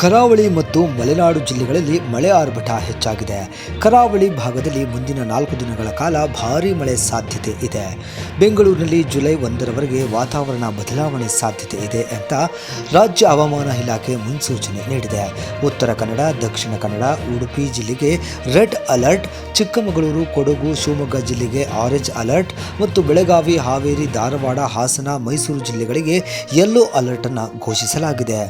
ಕರಾವಳಿ ಮತ್ತು ಮಲೆನಾಡು ಜಿಲ್ಲೆಗಳಲ್ಲಿ ಮಳೆ ಆರ್ಭಟ ಹೆಚ್ಚಾಗಿದೆ. ಕರಾವಳಿ ಭಾಗದಲ್ಲಿ ಮುಂದಿನ ನಾಲ್ಕು ದಿನಗಳ ಕಾಲ ಭಾರೀ ಮಳೆ ಸಾಧ್ಯತೆ ಇದೆ. ಬೆಂಗಳೂರಿನಲ್ಲಿ ಜುಲೈ ಒಂದರವರೆಗೆ ವಾತಾವರಣ ಬದಲಾವಣೆ ಸಾಧ್ಯತೆ ಇದೆ ಅಂತ ರಾಜ್ಯ ಹವಾಮಾನ ಇಲಾಖೆ ಮುನ್ಸೂಚನೆ ನೀಡಿದೆ. ಉತ್ತರ ಕನ್ನಡ, ದಕ್ಷಿಣ ಕನ್ನಡ, ಉಡುಪಿ ಜಿಲ್ಲೆಗೆ ರೆಡ್ ಅಲರ್ಟ್, ಚಿಕ್ಕಮಗಳೂರು, ಕೊಡಗು, ಶಿವಮೊಗ್ಗ ಜಿಲ್ಲೆಗೆ ಆರೆಂಜ್ ಅಲರ್ಟ್ ಮತ್ತು ಬೆಳಗಾವಿ, ಹಾವೇರಿ, ಧಾರವಾಡ, ಹಾಸನ, ಮೈಸೂರು ಜಿಲ್ಲೆಗಳಿಗೆ ಯೆಲ್ಲೋ ಅಲರ್ಟ್ ಅನ್ನು ಘೋಷಿಸಲಾಗಿದೆ.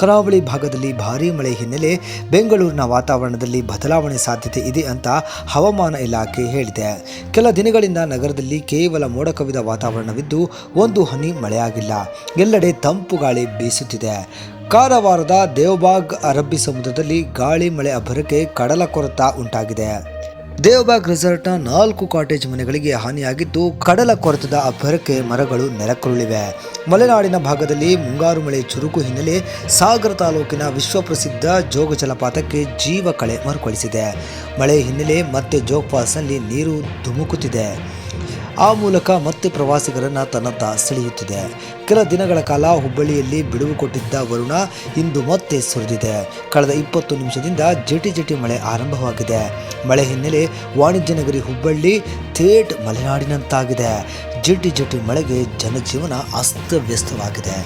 ಕರಾವಳಿ ಭಾಗದಲ್ಲಿ ಭಾರೀ ಮಳೆ ಹಿನ್ನೆಲೆ ಬೆಂಗಳೂರಿನ ವಾತಾವರಣದಲ್ಲಿ ಬದಲಾವಣೆ ಸಾಧ್ಯತೆ ಇದೆ ಅಂತ ಹವಾಮಾನ ಇಲಾಖೆ ಹೇಳಿದೆ. ಕೆಲ ದಿನಗಳಿಂದ ನಗರದಲ್ಲಿ ಕೇವಲ ಮೋಡ ಕವಿದ ವಾತಾವರಣವಿದ್ದು ಒಂದು ಹನಿ ಮಳೆಯಾಗಿಲ್ಲ. ಎಲ್ಲೆಡೆ ತಂಪು ಗಾಳಿ ಬೀಸುತ್ತಿದೆ. ಕಾರವಾರದ ದೇವಬಾಗ್ ಅರಬ್ಬಿ ಸಮುದ್ರದಲ್ಲಿ ಗಾಳಿ ಮಳೆ ಅಬ್ಬರಕ್ಕೆ ಕಡಲ ಕೊರತ ಉಂಟಾಗಿದೆ. ದೇವಬಾಗ್ ರೆಸಾರ್ಟ್ನ ನಾಲ್ಕು ಕಾಟೇಜ್ ಮನೆಗಳಿಗೆ ಹಾನಿಯಾಗಿದ್ದು ಕಡಲ ಕೊರೆತದ ಅಬ್ಬರಕ್ಕೆ ಮರಗಳು ನೆಲಕ್ಕುರುಳಿವೆ. ಮಲೆನಾಡಿನ ಭಾಗದಲ್ಲಿ ಮುಂಗಾರು ಮಳೆ ಚುರುಕು ಹಿನ್ನೆಲೆ ಸಾಗರ ತಾಲೂಕಿನ ವಿಶ್ವಪ್ರಸಿದ್ಧ ಜೋಗ ಜಲಪಾತಕ್ಕೆ ಜೀವ ಕಳೆ ಮರುಕಳಿಸಿದೆ. ಮಳೆ ಹಿನ್ನೆಲೆ ಮತ್ತೆ ಜೋಗ್ ಫಾಲ್ಸ್ನಲ್ಲಿ ನೀರು ಧುಮುಕುತ್ತಿದೆ. ಆ ಮೂಲಕ ಮತ್ತೆ ಪ್ರವಾಸಿಗರನ್ನು ತನ್ನತ್ತ ಸೆಳೆಯುತ್ತಿದೆ. ಕೆಲ ದಿನಗಳ ಕಾಲ ಹುಬ್ಬಳ್ಳಿಯಲ್ಲಿ ಬಿಡುವು ಕೊಟ್ಟಿದ್ದ ವರುಣ ಇಂದು ಮತ್ತೆ ಸುರಿದಿದೆ. ಕಳೆದ ಇಪ್ಪತ್ತು ನಿಮಿಷದಿಂದ ಜಟಿ ಜಟಿ ಮಳೆ ಆರಂಭವಾಗಿದೆ. ಮಳೆ ಹಿನ್ನೆಲೆ ವಾಣಿಜ್ಯ ನಗರಿ ಹುಬ್ಬಳ್ಳಿ, ಥೇಟ್ ಮಲೆನಾಡಿನಂತಾಗಿದೆ. ಜಟಿ ಜಟಿ ಮಳೆಗೆ ಜನಜೀವನ ಅಸ್ತವ್ಯಸ್ತವಾಗಿದೆ.